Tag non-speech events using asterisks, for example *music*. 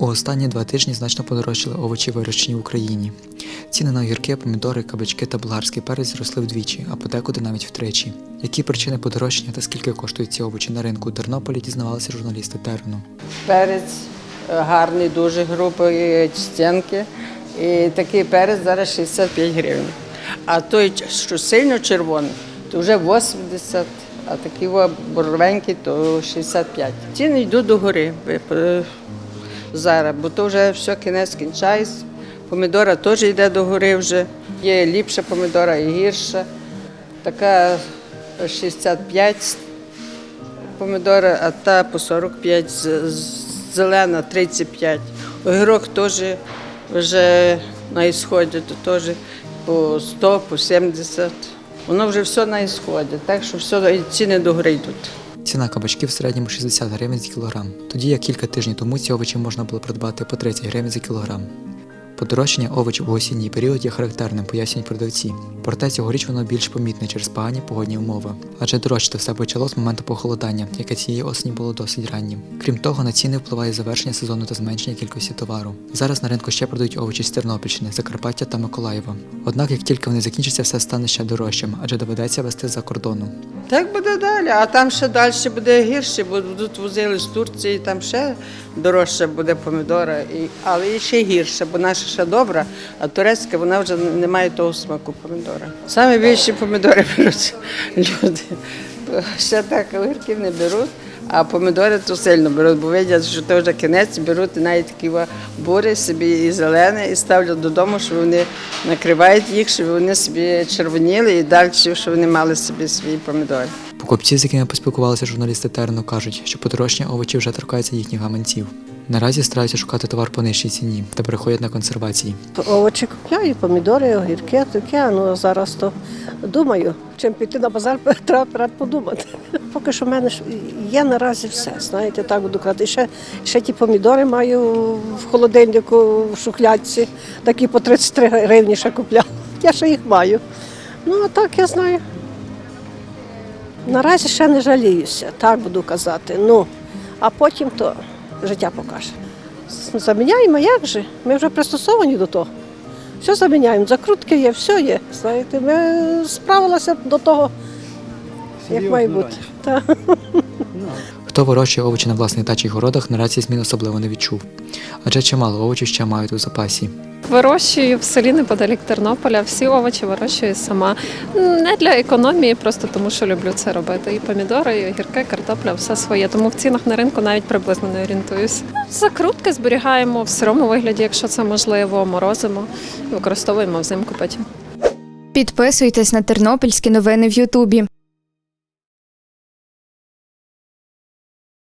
У останні два тижні значно подорожчали овочі, вирощені в Україні. Ціни на огірки, помідори, кабачки та болгарський перець зросли вдвічі, а подекуди навіть втричі. Які причини подорожчання та скільки коштують ці овочі на ринку у Тернополі, дізнавалися журналісти Терену. Перець е, гарний, дуже грубої стінки. І такий перець зараз 65 гривень. А той, що сильно червоний, то вже 80, а такий о, боровенький, то 65. Ціни йдуть до гори е, зараз, бо то вже все кінець кінчається. Помідора теж йде до гори вже. Є ліпша помідора і гірша. Така 65 помідори, а та по 45, з- з- зелена 35. Огірок теж вже на ісході, то теж по 100, по 70. Воно вже все на ісході, так що все, ціни до гори йдуть. Ціна кабачків в середньому 60 гривень за кілограм. Тоді як кілька тижнів тому ці овочі можна було придбати по 30 гривень за кілограм. Подорожчання овочів у осінній період є характерним, пояснюють продавці. Проте цьогоріч воно більш помітне через погані погодні умови. Адже дорожчати все почало з моменту похолодання, яке цієї осені було досить раннім. Крім того, на ціни впливає завершення сезону та зменшення кількості товару. Зараз на ринку ще продають овочі з Тернопільщини, Закарпаття та Миколаєва. Однак, як тільки вони закінчаться, все стане ще дорожчим, адже доведеться вести за кордону. Так буде далі, а там ще далі буде гірше, бо будуть возили з Турції, там ще дорожче буде помідора, і, але і ще гірше, бо наша ще добра, а турецька вона вже не має того смаку помідора. Саме більше помідори *laughs* беруть люди. Ще так огірків не беруть, а помідори то сильно беруть, бо видять, що то вже кінець, беруть навіть такі бури собі і зелені, і ставлять додому, щоб вони накривають їх, щоб вони собі червоніли і далі, щоб вони мали собі свої помідори. Покупці, з якими поспілкувалися журналісти Терно, кажуть, що подорожчання овочів вже торкається їхніх гаманців. Наразі стараються шукати товар по нижчій ціні та переходять на консервації. Овочі купляю, помідори, огірки, таке. Ну зараз то думаю, чим піти на базар, *laughs* треба подумати. Поки що в мене є наразі все. Знаєте, так буду казати. Ще, ще ті помідори маю в холодильнику, в шухлядці, такі по 33 гривні ще купляла. Я ще їх маю. Ну, а так я знаю. Наразі ще не жаліюся, так буду казати. Ну, а потім то життя покаже. Заміняємо, як же? Ми вже пристосовані до того. Все заміняємо, закрутки є, все є. Знаєте, ми справилися до того, як має бути. Хто вирощує овочі на власних дачі й городах, наразі змін особливо не відчув. Адже чимало овочів ще мають у запасі. Вирощую в селі неподалік Тернополя. Всі овочі вирощую сама. Не для економії, просто тому що люблю це робити. І помідори, і огірки, картопля, все своє. Тому в цінах на ринку навіть приблизно не орієнтуюся. Закрутки зберігаємо в сирому вигляді, якщо це можливо, морозимо, використовуємо взимку потім. Підписуйтесь на тернопільські новини в Ютубі.